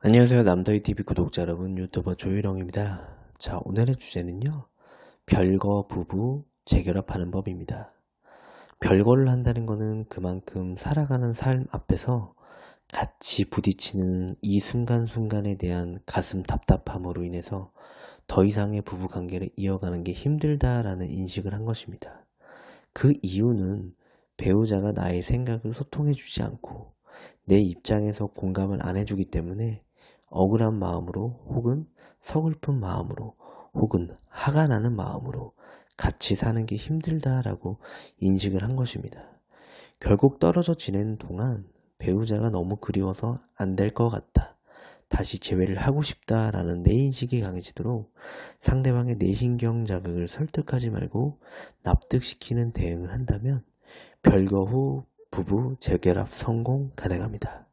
안녕하세요. 남더희 TV 구독자 여러분, 유튜버 조유령입니다. 자, 오늘의 주제는요. 별거 부부 재결합하는 법입니다. 별거를 한다는 것은 그만큼 살아가는 삶 앞에서 같이 부딪히는 이 순간순간에 대한 가슴 답답함으로 인해서 더 이상의 부부 관계를 이어가는 게 힘들다라는 인식을 한 것입니다. 그 이유는 배우자가 나의 생각을 소통해 주지 않고 내 입장에서 공감을 안 해주기 때문에 억울한 마음으로 혹은 서글픈 마음으로 혹은 화가 나는 마음으로 같이 사는 게 힘들다라고 인식을 한 것입니다. 결국 떨어져 지내는 동안 배우자가 너무 그리워서 안 될 것 같다. 다시 재회를 하고 싶다라는 내 인식이 강해지도록 상대방의 내신경 자극을 설득하지 말고 납득시키는 대응을 한다면 별거 후 부부 재결합 성공 가능합니다.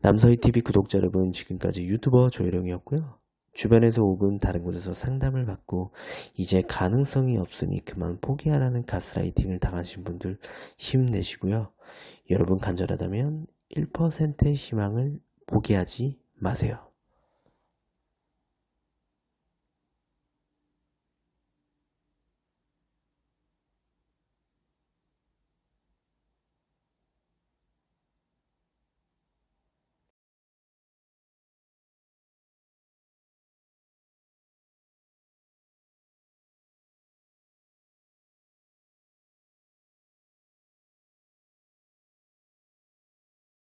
남서희 TV 구독자 여러분 지금까지 유튜버 조혜령이었고요. 주변에서 혹은 다른 곳에서 상담을 받고 이제 가능성이 없으니 그만 포기하라는 가스라이팅을 당하신 분들 힘내시고요. 여러분 간절하다면 1%의 희망을 포기하지 마세요.